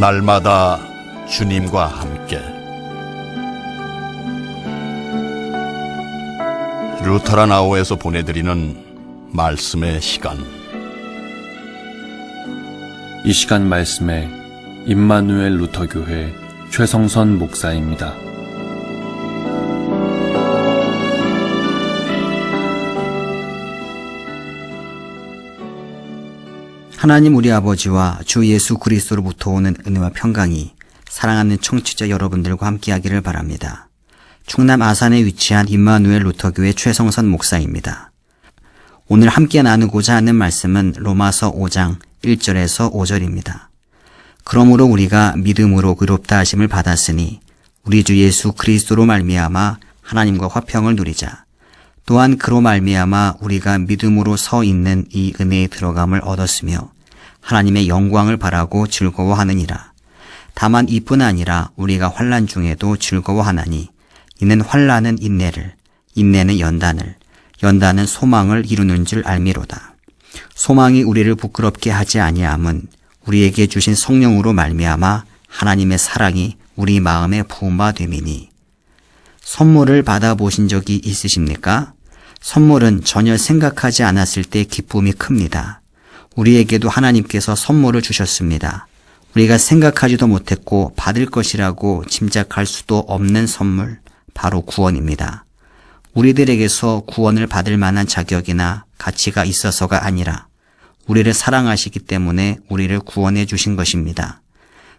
날마다 주님과 함께 루터란 아오에서 보내드리는 말씀의 시간 이 시간 말씀에 임마누엘 루터 교회 최성선 목사입니다. 하나님 우리 아버지와 주 예수 그리스도로부터 오는 은혜와 평강이 사랑하는 청취자 여러분들과 함께하기를 바랍니다. 충남 아산에 위치한 임마누엘 루터교회 최성선 목사입니다. 오늘 함께 나누고자 하는 말씀은 로마서 5장 1절에서 5절입니다. 그러므로 우리가 믿음으로 의롭다 하심을 받았으니 우리 주 예수 그리스도로 말미암아 하나님과 화평을 누리자. 또한 그로 말미암아 우리가 믿음으로 서 있는 이 은혜에 들어감을 얻었으며 하나님의 영광을 바라고 즐거워하느니라. 다만 이뿐 아니라 우리가 환란 중에도 즐거워하나니 이는 환란은 인내를 인내는 연단을 연단은 소망을 이루는 줄 알미로다. 소망이 우리를 부끄럽게 하지 아니함은 우리에게 주신 성령으로 말미암아 하나님의 사랑이 우리 마음에 부음바 됨이니 선물을 받아 보신 적이 있으십니까? 선물은 전혀 생각하지 않았을 때 기쁨이 큽니다. 우리에게도 하나님께서 선물을 주셨습니다. 우리가 생각하지도 못했고 받을 것이라고 짐작할 수도 없는 선물, 바로 구원입니다. 우리들에게서 구원을 받을 만한 자격이나 가치가 있어서가 아니라 우리를 사랑하시기 때문에 우리를 구원해 주신 것입니다.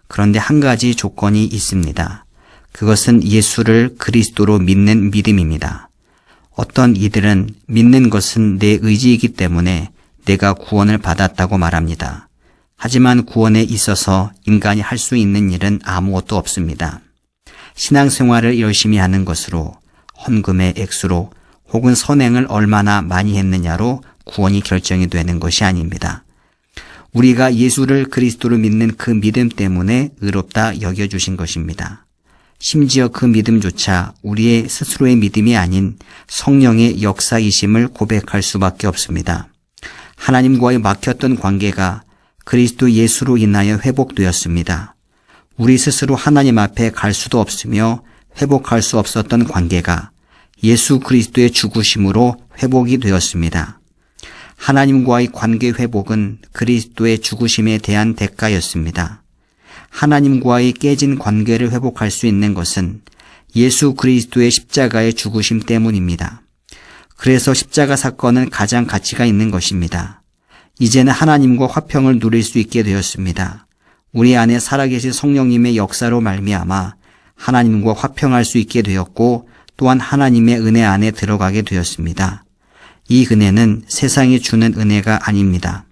그런데 한 가지 조건이 있습니다. 그것은 예수를 그리스도로 믿는 믿음입니다. 어떤 이들은 믿는 것은 내 의지이기 때문에 내가 구원을 받았다고 말합니다. 하지만 구원에 있어서 인간이 할 수 있는 일은 아무것도 없습니다. 신앙생활을 열심히 하는 것으로 헌금의 액수로 혹은 선행을 얼마나 많이 했느냐로 구원이 결정이 되는 것이 아닙니다. 우리가 예수를 그리스도로 믿는 그 믿음 때문에 의롭다 여겨주신 것입니다. 심지어 그 믿음조차 우리의 스스로의 믿음이 아닌 성령의 역사이심을 고백할 수밖에 없습니다. 하나님과의 막혔던 관계가 그리스도 예수로 인하여 회복되었습니다. 우리 스스로 하나님 앞에 갈 수도 없으며 회복할 수 없었던 관계가 예수 그리스도의 죽으심으로 회복이 되었습니다. 하나님과의 관계 회복은 그리스도의 죽으심에 대한 대가였습니다. 하나님과의 깨진 관계를 회복할 수 있는 것은 예수 그리스도의 십자가의 죽으심 때문입니다. 그래서 십자가 사건은 가장 가치가 있는 것입니다. 이제는 하나님과 화평을 누릴 수 있게 되었습니다. 우리 안에 살아계신 성령님의 역사로 말미암아 하나님과 화평할 수 있게 되었고 또한 하나님의 은혜 안에 들어가게 되었습니다. 이 은혜는 세상이 주는 은혜가 아닙니다.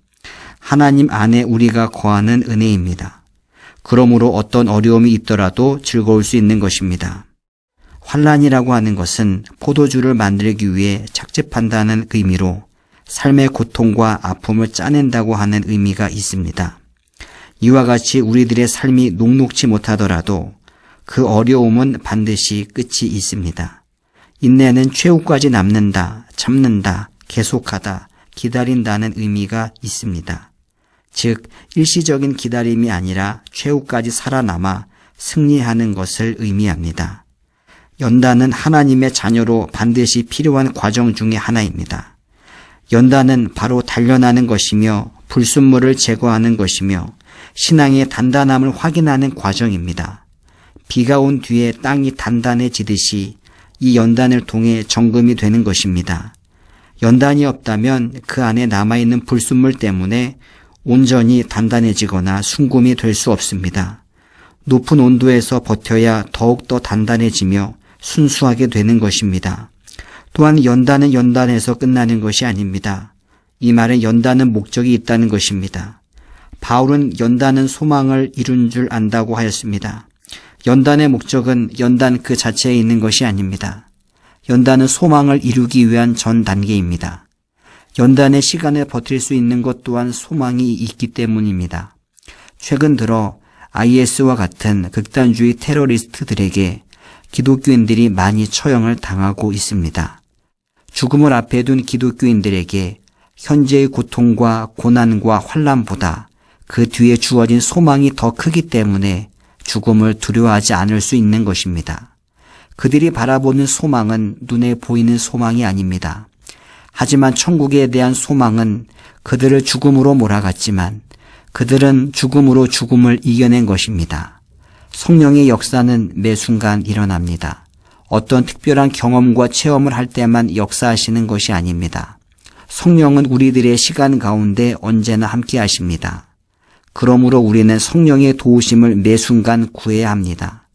하나님 안에 우리가 거하는 은혜입니다. 그러므로 어떤 어려움이 있더라도 즐거울 수 있는 것입니다. 환란이라고 하는 것은 포도주를 만들기 위해 착즙한다는 의미로 삶의 고통과 아픔을 짜낸다고 하는 의미가 있습니다. 이와 같이 우리들의 삶이 녹록지 못하더라도 그 어려움은 반드시 끝이 있습니다. 인내는 최후까지 남는다, 참는다, 계속하다, 기다린다는 의미가 있습니다. 즉, 일시적인 기다림이 아니라 최후까지 살아남아 승리하는 것을 의미합니다. 연단은 하나님의 자녀로 반드시 필요한 과정 중의 하나입니다. 연단은 바로 단련하는 것이며 불순물을 제거하는 것이며 신앙의 단단함을 확인하는 과정입니다. 비가 온 뒤에 땅이 단단해지듯이 이 연단을 통해 정금이 되는 것입니다. 연단이 없다면 그 안에 남아있는 불순물 때문에 온전히 단단해지거나 순금이 될 수 없습니다. 높은 온도에서 버텨야 더욱더 단단해지며 순수하게 되는 것입니다. 또한 연단은 연단에서 끝나는 것이 아닙니다. 이 말은 연단은 목적이 있다는 것입니다. 바울은 연단은 소망을 이룬 줄 안다고 하였습니다. 연단의 목적은 연단 그 자체에 있는 것이 아닙니다. 연단은 소망을 이루기 위한 전 단계입니다. 연단의 시간에 버틸 수 있는 것 또한 소망이 있기 때문입니다. 최근 들어 IS와 같은 극단주의 테러리스트들에게 기독교인들이 많이 처형을 당하고 있습니다. 죽음을 앞에 둔 기독교인들에게 현재의 고통과 고난과 환란보다 그 뒤에 주어진 소망이 더 크기 때문에 죽음을 두려워하지 않을 수 있는 것입니다. 그들이 바라보는 소망은 눈에 보이는 소망이 아닙니다. 하지만 천국에 대한 소망은 그들을 죽음으로 몰아갔지만 그들은 죽음으로 죽음을 이겨낸 것입니다. 성령의 역사는 매 순간 일어납니다. 어떤 특별한 경험과 체험을 할 때만 역사하시는 것이 아닙니다. 성령은 우리들의 시간 가운데 언제나 함께 하십니다. 그러므로 우리는 성령의 도우심을 매 순간 구해야 합니다.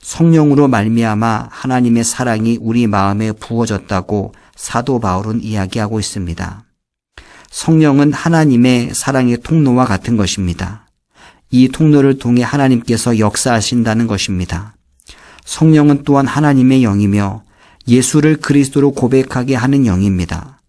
성령으로 말미암아 하나님의 사랑이 우리 마음에 부어졌다고 사도 바울은 이야기하고 있습니다. 성령은 하나님의 사랑의 통로와 같은 것입니다. 이 통로를 통해 하나님께서 역사하신다는 것입니다. 성령은 또한 하나님의 영이며 예수를 그리스도로 고백하게 하는 영입니다.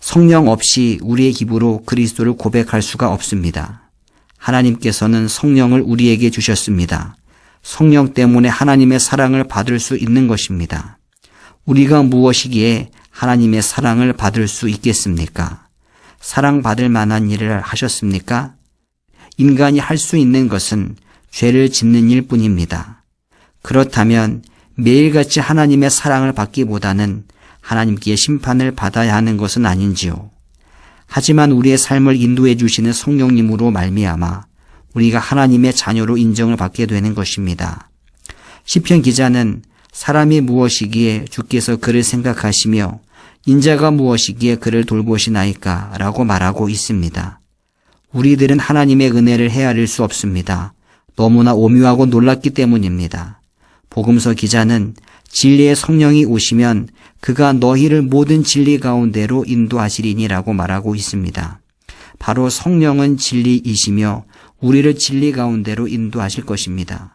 성령 없이 우리의 입으로 그리스도를 고백할 수가 없습니다. 하나님께서는 성령을 우리에게 주셨습니다. 성령 때문에 하나님의 사랑을 받을 수 있는 것입니다. 우리가 무엇이기에 하나님의 사랑을 받을 수 있겠습니까? 사랑받을 만한 일을 하셨습니까? 인간이 할 수 있는 것은 죄를 짓는 일 뿐입니다. 그렇다면 매일같이 하나님의 사랑을 받기보다는 하나님께 심판을 받아야 하는 것은 아닌지요. 하지만 우리의 삶을 인도해 주시는 성령님으로 말미암아 우리가 하나님의 자녀로 인정을 받게 되는 것입니다. 시편 기자는 사람이 무엇이기에 주께서 그를 생각하시며 인자가 무엇이기에 그를 돌보시나이까 라고 말하고 있습니다. 우리들은 하나님의 은혜를 헤아릴 수 없습니다. 너무나 오묘하고 놀랍기 때문입니다. 복음서 기자는 진리의 성령이 오시면 그가 너희를 모든 진리 가운데로 인도하시리니라고 말하고 있습니다. 바로 성령은 진리이시며 우리를 진리 가운데로 인도하실 것입니다.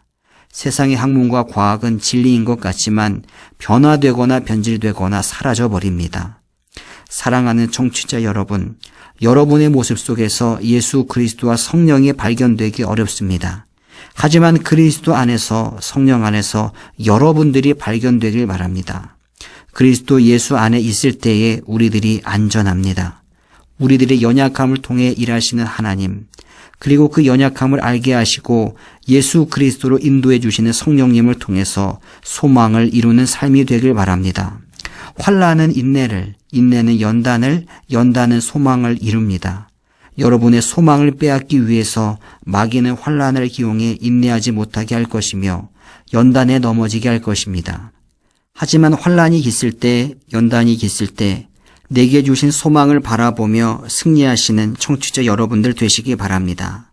세상의 학문과 과학은 진리인 것 같지만 변화되거나 변질되거나 사라져 버립니다. 사랑하는 청취자 여러분, 여러분의 모습 속에서 예수 그리스도와 성령이 발견되기 어렵습니다. 하지만 그리스도 안에서 성령 안에서 여러분들이 발견되길 바랍니다. 그리스도 예수 안에 있을 때에 우리들이 안전합니다. 우리들의 연약함을 통해 일하시는 하나님, 그리고 그 연약함을 알게 하시고 예수 그리스도로 인도해 주시는 성령님을 통해서 소망을 이루는 삶이 되길 바랍니다. 환란은 인내를, 인내는 연단을, 연단은 소망을 이룹니다. 여러분의 소망을 빼앗기 위해서 마귀는 환란을 기용해 인내하지 못하게 할 것이며 연단에 넘어지게 할 것입니다. 하지만 환란이 gis을 때, 연단이 gis을 때 내게 주신 소망을 바라보며 승리하시는 청취자 여러분들 되시기 바랍니다.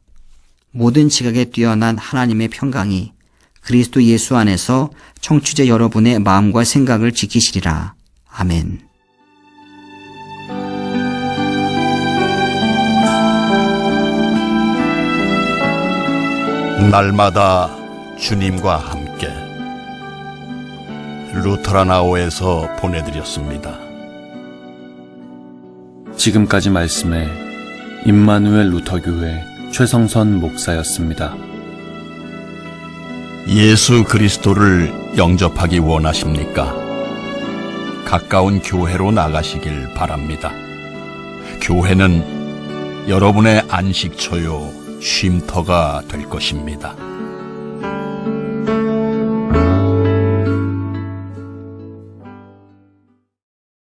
모든 지각에 뛰어난 하나님의 평강이 그리스도 예수 안에서 청취자 여러분의 마음과 생각을 지키시리라. 아멘. 날마다 주님과 함께 루터라나오에서 보내드렸습니다. 지금까지 말씀에 임마누엘 루터교회 최성선 목사였습니다. 예수 그리스도를 영접하기 원하십니까? 가까운 교회로 나가시길 바랍니다. 교회는 여러분의 안식처요, 쉼터가 될 것입니다.